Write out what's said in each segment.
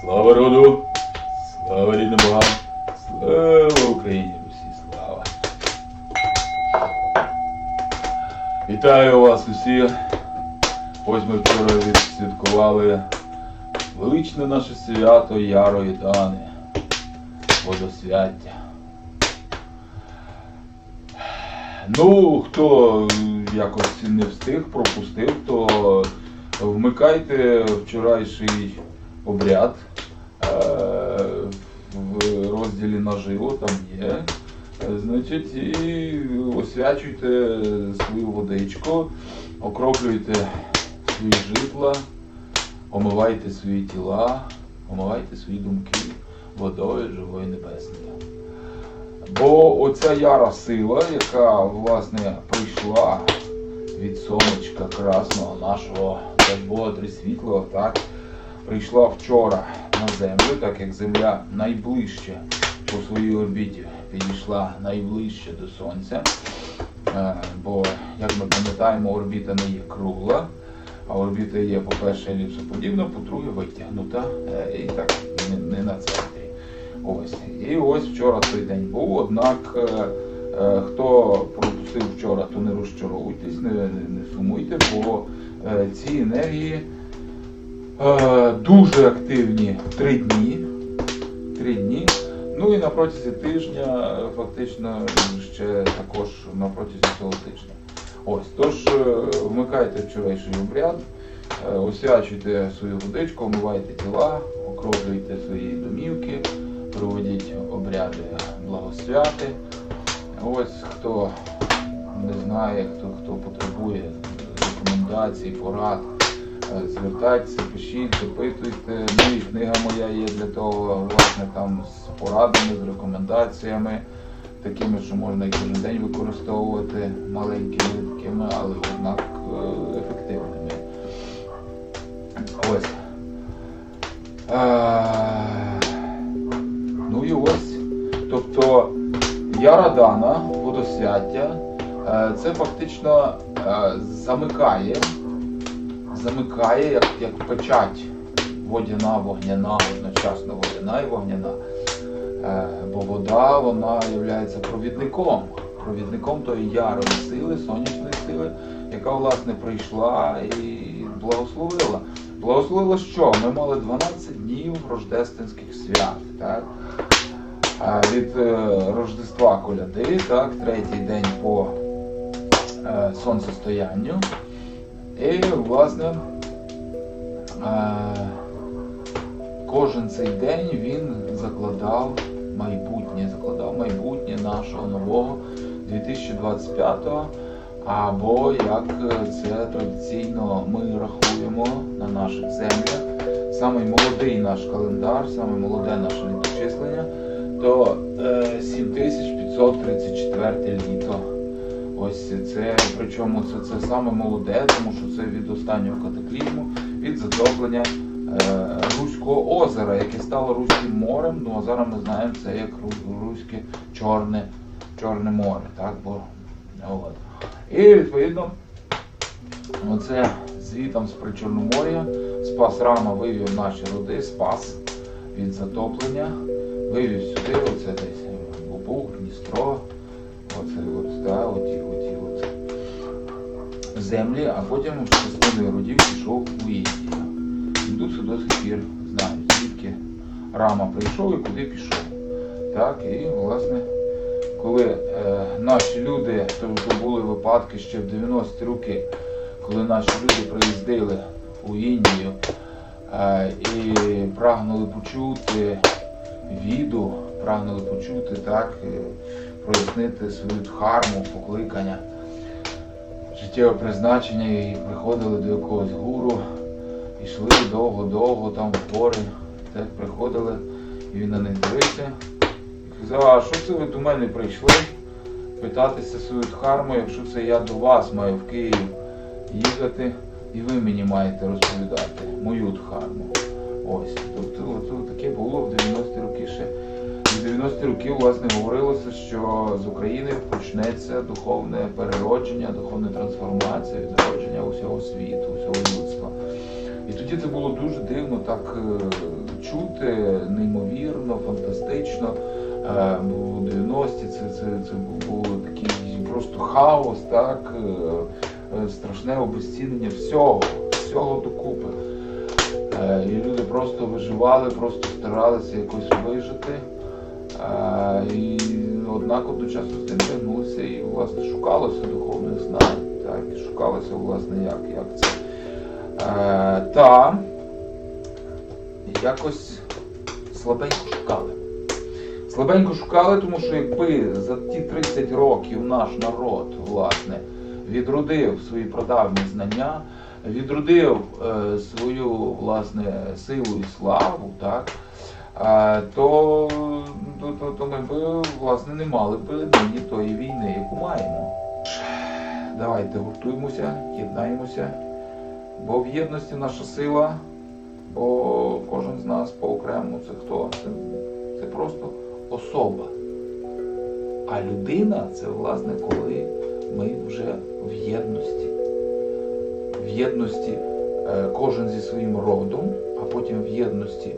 Слава роду! Слава рідним богам! Слава Україні! Усі слава! Вітаю вас усіх! Ось ми вчора відсвяткували величне наше свято Ярої Дани, водосвяття. Ну, хто якось не встиг, пропустив, то вмикайте вчорашній обряд розділі наживо, там є. Е, Значить, і освячуйте свою водичку, окроплюйте свої житла, омивайте свої тіла, омивайте свої думки водою живої небесної. Бо оця яра сила, яка власне прийшла від сонечка красного нашого так Бога світлого, так, прийшла вчора на землю, так як Земля найближче по своїй орбіті підійшла найближче до Сонця. Е, Бо, як ми пам'ятаємо, орбіта не є кругла, а орбіта є, по-перше, еліпсоподібна, по-друге, витягнута е, і так не, на центрі. Ось. І ось вчора той день був, однак е, хто пропустив вчора, то не розчаровуйтесь, не, не, сумуйте, бо ці енергії дуже активні три дні. Три дні. Ну і на протязі тижня, е, фактично, ще також на протязі цього тижня. Ось, тож е, вмикайте вчорашній обряд, е, освячуйте свою водичку, омивайте тіла, окроплюйте свої домівки, проводіть обряди благосвяти. Ось хто не знає, хто, хто потребує рекомендацій, порад, звертайтеся, пишіть, запитуйте. Ну і книга моя є для того, власне, там з порадами, з рекомендаціями, такими, що можна кожен день використовувати, маленькими такими, але однак е, ефективними. Ось. Е, Ну і ось. Тобто Яра Дана, водосвяття, е, це фактично замикає, замикає як, як печать водяна, вогняна, одночасно водяна і вогняна. Е, Бо вода вона є провідником, провідником тої ярої сили, сонячної сили, яка власне прийшла і благословила. Благословила що? Ми мали 12 днів рождественських свят. Так? Від е, Рождества коляди, так, третій день по е, сонцестоянню. І, власне, е, кожен цей день він закладав майбутнє, закладав майбутнє нашого нового 2025-го. Або як це традиційно ми рахуємо на наших землях, самий молодий наш календар, саме молоде наше літочислення, то е, 7534 літо. Ось це, причому це, це саме молоде, тому що це від останнього катаклізму, від затоплення е, Руського озера, яке стало Руським морем. Ну а зараз ми знаємо це як Руське Чорне, Чорне море. Так, бо, от. І відповідно, оце звітом з Причорномор'я спас рама вивів наші роди, спас від затоплення, вивів сюди, оце десь Бубук, Дністро, оце от, землі, а потім з частиною родів пішов у Індію. Індуси до сих пір знають, звідки рама прийшов і куди пішов. Так, і власне коли е, наші люди, то, то були випадки ще в 90-ті роки, коли наші люди приїздили у Індію е, і прагнули почути віду, прагнули почути так, прояснити свою дхарму, покликання, життєве призначення і приходили до якогось гуру, йшли довго-довго там в гори, так приходили, і він на них дивився. Сказав, а що це ви до мене прийшли питатися свою дхарму, якщо це я до вас маю в Київ їхати, і ви мені маєте розповідати мою дхарму. Ось. Тобто таке було в 90-ті роки ще. В 90-ті роки, власне, говорилося, що з України почнеться духовне переродження, духовна трансформація, відродження усього світу, усього людства. І тоді це було дуже дивно так е, чути, неймовірно, фантастично. Е, бо 90-ті це, це, це було такий просто хаос, так, е, е, страшне обезцінення всього, всього докупи. Е, І люди просто виживали, просто старалися якось вижити. Е, І однак одночасно з тим тягнулися і власне шукалося духовних знань. Так, шукалося, власне, як, як це. Е, Та якось слабенько шукали. Слабенько шукали, тому що якби за ті 30 років наш народ, власне, відродив свої прадавні знання, відродив е, свою власне силу і славу, так, то, то, то, то ми б власне не мали б нині тої війни, яку маємо. Давайте гуртуємося, єднаємося, бо в єдності наша сила, бо кожен з нас по окрему це хто? Це, це просто особа. А людина це власне коли ми вже в єдності. В єдності е, кожен зі своїм родом, а потім в єдності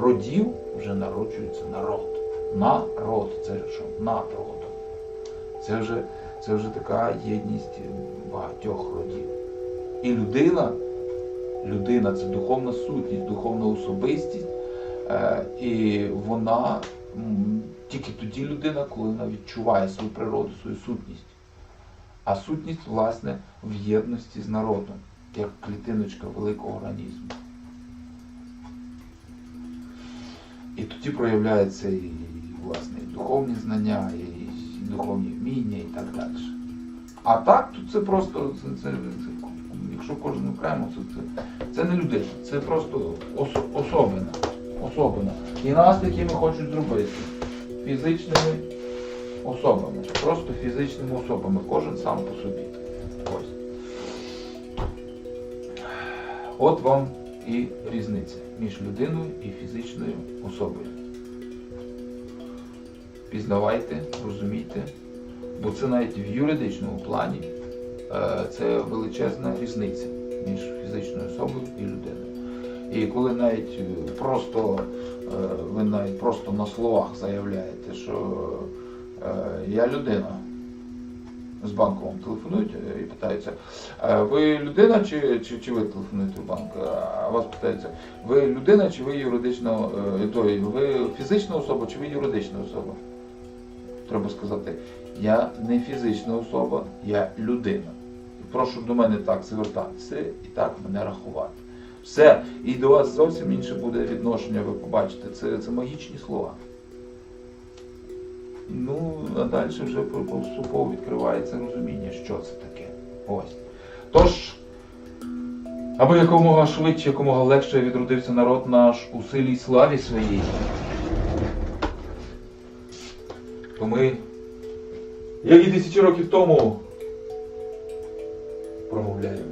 родів вже народжується народ. Народ, це що? Над родом. Це вже, це вже така єдність багатьох родів. І людина, людина це духовна сутність, духовна особистість, е, і вона тільки тоді людина, коли вона відчуває свою природу, свою сутність. А сутність, власне, в єдності з народом, як клітиночка великого організму. І тоді проявляються і, власне, і духовні знання, і духовні вміння і так далі. А так, тут це просто, це, це, це, якщо кожен окремо, це, це, це не людина, це просто осо, особина. особина. І нас такими хочуть зробити фізичними особами. Просто фізичними особами, кожен сам по собі. Ось. От вам і різниця між людиною і фізичною особою. Пізнавайте, розумійте, бо це навіть в юридичному плані е, це величезна різниця між фізичною особою і людиною. І коли навіть е, просто е, ви навіть просто на словах заявляєте, що я людина, з банку вам телефонують е, і питаються, «Е, ви людина чи, чи, чи ви телефонуєте в банк? А вас питаються, ви людина чи ви юридична, е, той, ви фізична особа чи ви юридична особа? Треба сказати, я не фізична особа, я людина. Прошу до мене так звертатися і так мене рахувати. Все, і до вас зовсім інше буде відношення, ви побачите. Це, це магічні слова. Ну, а далі вже поступово відкривається розуміння, що це таке. Ось. Тож, аби якомога швидше, якомога легше відродився народ наш у силі й славі своїй, то ми, як і тисячі років тому, промовляємо.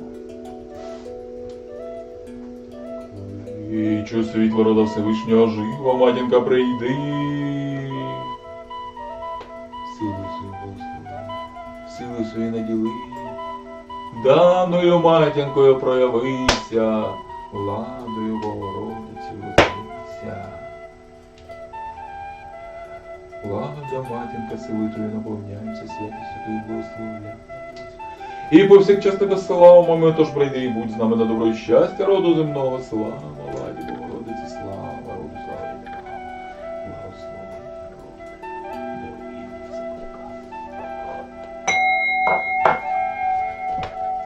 І чу світло рода Всевишнього жива, матінка прийди. Силу свою наділи. Даною матінкою проявися, владою Богородиці родися. Влада, матінка, сили твої наповняємося, святістю твою благословляємо. І повсякчас тебе слава, ми тож прийди і будь з нами на добро і щастя, роду земного слава, ладі Богородиці, слава, роду